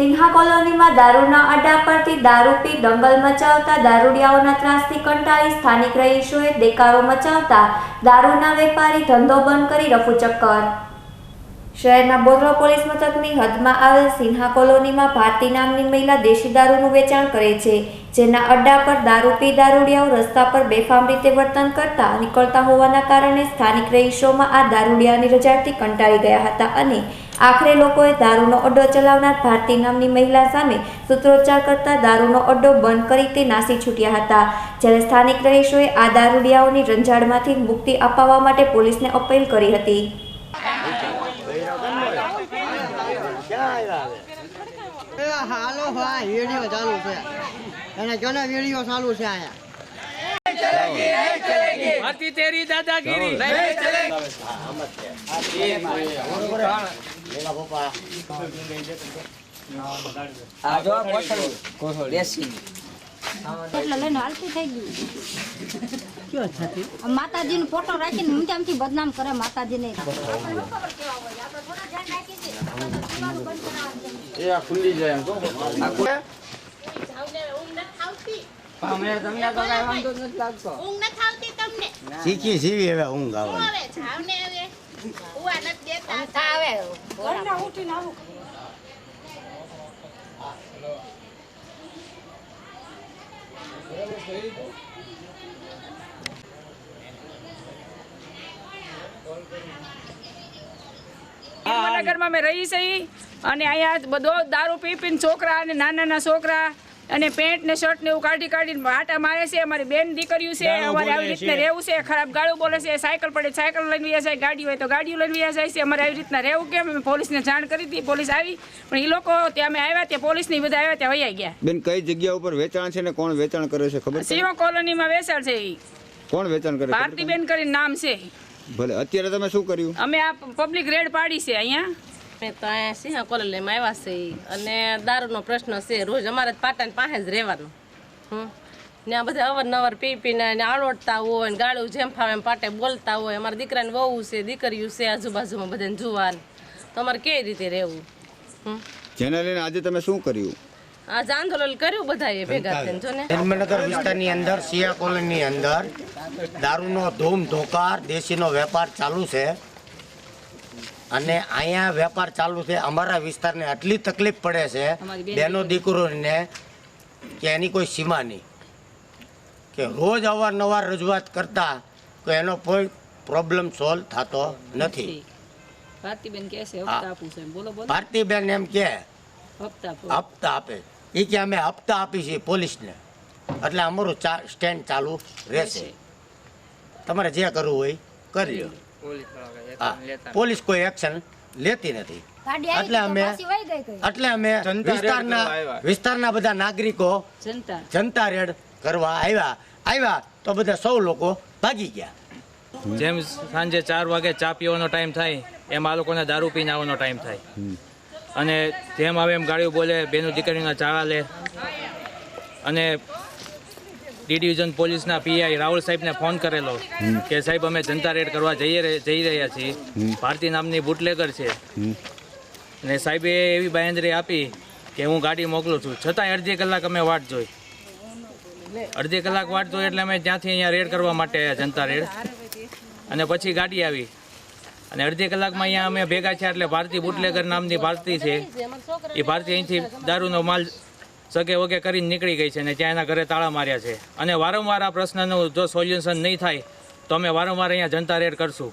સિન્હા કોલોનીમાં દારૂના અડ્ડા પરથી દારૂ પી દંગલ મચાવતા દારૂડિયાઓના ત્રાસથી કંટાળી સ્થાનિક રહીશોએ દેકારો મચાવતા દારૂના વેપારી ધંધો બંધ કરી રફુ ચક્કર. શહેરના બોધરા પોલીસ મથકની હદમાં આવેલ સિન્હા કોલોનીમાં ભારતી નામની મહિલા દેશી દારૂનું વેચાણ કરે છે, જેના અડ્ડા પર દારૂ પી દારૂડિયાઓ રસ્તા પર બેફામ રીતે વર્તન કરતા નીકળતા હોવાના કારણે સ્થાનિક રહીશોમાં આ દારૂડિયાની રજાથી કંટાળી ગયા હતા અને આખરે લોકોએ દારૂનો અડ્ડો ચલાવનાર ભારતી નામની મહિલા સામે સૂત્રોચ્ચાર કરતા દારૂનો અડ્ડો બંધ કરી તે નાસી છૂટ્યા હતા. જ્યારે સ્થાનિક રહીશોએ આ દારૂડિયાઓની રંજાડમાંથી મુક્તિ અપાવવા માટે પોલીસને અપીલ કરી હતી. હાલો હા, વીડિયો ચાલુ છે. અને જોને વીડિયો ચાલુ છે અહીંયા? भारती तेरी दादागिरी એટલે લઈને હાલતી થઈ ગયું માતાજીનો ફોટો રાખીને ઊંચા ઊંચી બદનામ કરે માતાજીને ઊંઘ નથી આવતી તમને? શીખી સીવી હવે ઊંઘ આવે. હવે જાવ ને હવે. ઉવા નથી દેતા. નગરમાં અમે રહી છે અને અહીંયા બધો દારૂ પી પીને છોકરા અને નાના નાના છોકરા અને પેન્ટ ને શર્ટ ને એવું કાઢી કાઢીને આટા મારે છે અમારી બેન દીકરીઓ છે અમારે આવી રીતના રહેવું છે ખરાબ ગાળું બોલે છે સાયકલ પડે સાયકલ લઈને વ્યા જાય ગાડી હોય તો ગાડીઓ લઈને વ્યા જાય છે અમારે આવી રીતના રહેવું કેમ? અમે પોલીસને જાણ કરી હતી પોલીસ આવી પણ એ લોકો ત્યાં અમે આવ્યા ત્યાં પોલીસની બધા આવ્યા ત્યાં વૈયા ગયા. બેન કઈ જગ્યા ઉપર વેચાણ છે ને કોણ વેચાણ કરે છે ખબર છે? સિંહ કોલોનીમાં વેચાણ છે ઈ. કોણ વેચાણ કરે? ભારતીબેન કરીને નામ છે. ભલે અત્યારે તમે શું કર્યું? અમે આ પબ્લિક રેડ પાડી છે અહીંયા. અમે તો અહીંયા સિંહ કોલોનીમાં આવ્યા છે અને દારૂનો પ્રશ્ન છે રોજ અમારે પાટણ પાસે જ રહેવાનું. હમ. ત્યાં બધા અવારનવાર પી પીને ને આળોટતા હોય ને ગાળું જેમ ફાવે એમ પાટે બોલતા હોય. અમારા દીકરાને વહુ છે દીકરીયું છે આજુબાજુમાં બધાને જુવાન. તો અમારે કેવી રીતે રહેવું? હમ. જેને લઈને આજે તમે શું કર્યું? આજે આંદોલન કર્યું બધાએ ભેગા થઈને જો ને? ધર્મનગર વિસ્તારની અંદર સિયા કોલોની અંદર દારૂનો ધૂમ ધોકાર દેશીનો વેપાર ચાલુ છે. અને અહીંયા વેપાર ચાલુ છે. અમારા વિસ્તારને આટલી તકલીફ પડે છે. બેનો દીકરોને કે એની કોઈ સીમા નહીં. કે રોજ અવારનવાર રજૂઆત કરતા તો એનો કોઈ પ્રોબ્લેમ સોલ્વ થતો નથી. ભારતીબેન કહે છે હપ્તા આપું છે બોલો બોલો. ભારતીબેન એમ કે હપ્તા હપ્તા આપે. એ કે અમે હપ્તા આપી છીએ પોલીસને. એટલે અમારું સ્ટેન્ડ ચાલુ રહેશે. તમારે જે કરવું હોય કરી લો પોલીસ કોઈ એક્શન લેતી નથી. એટલે અમે- એટલે અમે વિસ્તારના વિસ્તારના બધા નાગરિકો જનતા. જનતા રેડ કરવા આવ્યા. આવ્યા તો બધા સૌ લોકો ભાગી ગયા. જેમ સાંજે ચાર વાગે ચા પીવાનો ટાઈમ થાય એમ આ લોકોને દારૂ પીને આવવાનો ટાઈમ થાય. અને જેમ આવે એમ ગાડીઓ બોલે બેનું દીકરીના ચાળા લે. અને ડી ડિવિઝન પોલીસના પીઆઈ રાહુલ સાહેબને ફોન કરેલો કે સાહેબ અમે જનતા રેડ કરવા જઈ જઈ રહ્યા છીએ. ભારતી નામની બુટલેગર છે. અને સાહેબે એવી બાયંદરી આપી કે હું ગાડી મોકલું છું. છતાંય અડધી કલાક અમે વાટ જોઈ. અડધી કલાક વાટ જોઈ એટલે અમે ત્યાંથી અહીંયા રેડ કરવા માટે આવ્યા જનતા રેડ. અને પછી ગાડી આવી. અને અડધી કલાકમાં અહીંયા અમે ભેગા થયા એટલે ભારતી બુટલેગર નામની ભારતી છે. એ ભારતી અહીંથી દારૂનો માલ સગે વગે કરીને નીકળી ગઈ છે અને ત્યાં એના ઘરે તાળા માર્યા છે. અને વારંવાર આ પ્રશ્નનું જો સોલ્યુશન નહીં થાય, તો અમે વારંવાર અહીંયા જનતા રેડ કરશું.